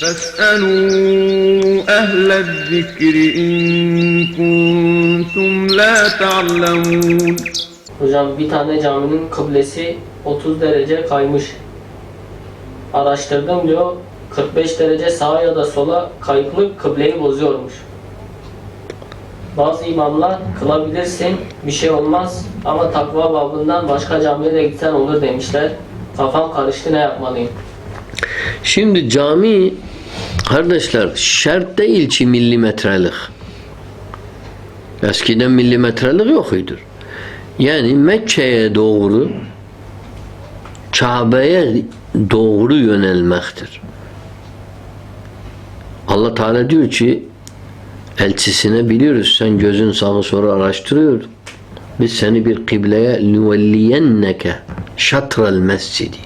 فاسألوا أهل الذكر إن كنتم لا تعلمون Hocam bir tane caminin kıblesi 30 derece kaymış. Araştırdım diyor 45 derece sağa ya da sola kayıklık kıbleyi bozuyormuş. Bazı imamlar kılabilirsin bir şey olmaz ama takva babından başka camiye de gitsen olur demişler. Kafam karıştı ne yapmalıyım? Şimdi cami kardeşler şart değil ki milimetrelik. Eskiden milimetrelik yokuydu. Yani Mekke'ye doğru Kabe'ye doğru yönelmektir. Allah Teala diyor ki elçisine biliyoruz sen gözün sağı soru araştırıyor. Biz seni bir kıbleye nuvelliyenneke şatrel mescidi.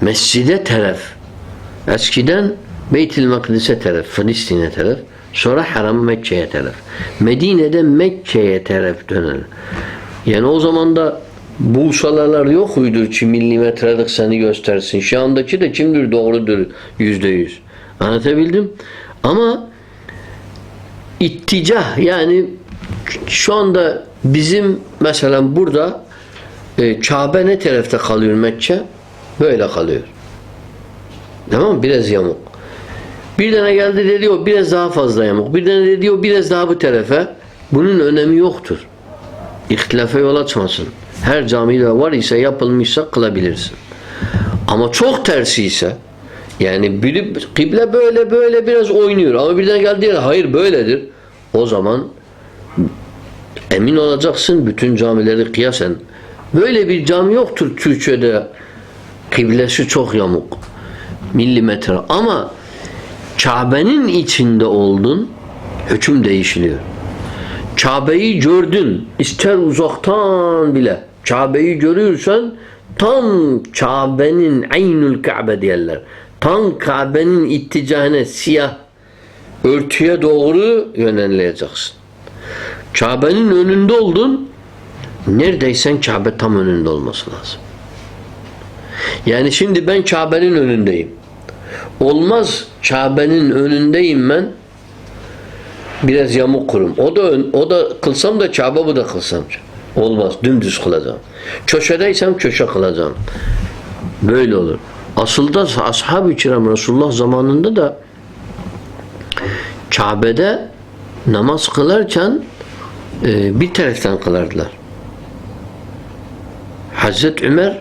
Mescide taraf. Eskiden Beytül Makdis'e taraf, Filistin'e taraf. Sonra Haram Mekke'ye taraf. Medine'de Mekke'ye taraf döner. Yani o zaman da bulsalar yok uydur ki milimetrelik seni göstersin. Şu andaki de kimdir doğrudur yüzde yüz. Anlatabildim? Ama itticah yani şu anda bizim mesela burada e, Kabe ne tarafta kalıyor Mekke? Böyle kalıyor. Tamam mı? Biraz yamuk. Bir tane geldi dedi o biraz daha fazla yamuk. Bir tane dedi o biraz daha bu tarafa. Bunun önemi yoktur. İhtilafa yol açmasın. Her camide var ise yapılmışsa kılabilirsin. Ama çok tersi ise yani biri kıble böyle böyle biraz oynuyor ama birden geldi diyor hayır böyledir. O zaman emin olacaksın bütün camileri kıyasen. Böyle bir cami yoktur Türkiye'de kıblesi çok yamuk. Milimetre ama Kabe'nin içinde oldun hüküm değişiliyor. Kabe'yi gördün ister uzaktan bile Kabe'yi görüyorsan tam Kabe'nin aynül Kabe diyorlar. Tam Kabe'nin itticahına siyah örtüye doğru yöneleceksin. Kabe'nin önünde oldun neredeysen Kabe tam önünde olması lazım. Yani şimdi ben Kabe'nin önündeyim. Olmaz Kabe'nin önündeyim ben. Biraz yamuk kurum. O da ön- o da kılsam da Kabe bu da kılsam. Olmaz. Dümdüz kılacağım. Köşedeysem köşe kılacağım. Böyle olur. Aslında ashab-ı kiram Resulullah zamanında da Kabe'de namaz kılarken e, bir taraftan kılardılar. Hazreti Ömer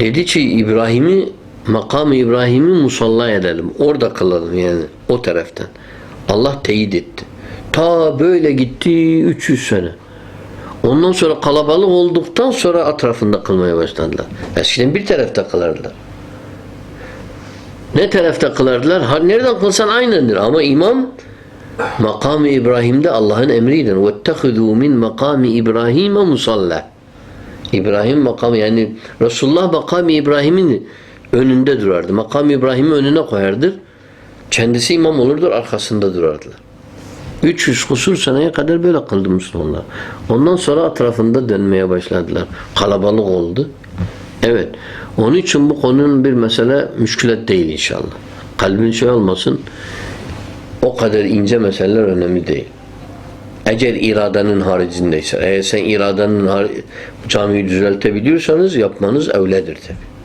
dedi ki İbrahim'i makamı İbrahim'i musalla edelim. Orada kılalım yani o taraftan. Allah teyit etti. Ta böyle gitti 300 sene. Ondan sonra kalabalık olduktan sonra etrafında kılmaya başladılar. Eskiden bir tarafta kılardılar. Ne tarafta kılardılar? Ha, nereden kılsan aynıdır ama imam makamı İbrahim'de Allah'ın emridir. وَاتَّخِذُوا مِنْ مَقَامِ İbrahim'e musalla. İbrahim makamı yani Resulullah makamı İbrahim'in önünde durardı. Makamı İbrahim'i önüne koyardır. Kendisi imam olurdur, arkasında durardılar. 300 kusur seneye kadar böyle kıldı Müslümanlar. Ondan sonra etrafında dönmeye başladılar. Kalabalık oldu. Evet. Onun için bu konunun bir mesele müşkület değil inşallah. Kalbin şey olmasın. O kadar ince meseleler önemli değil. Eğer iradenin haricindeyse, eğer sen iradenin camiyi düzeltebiliyorsanız yapmanız evledir tabi.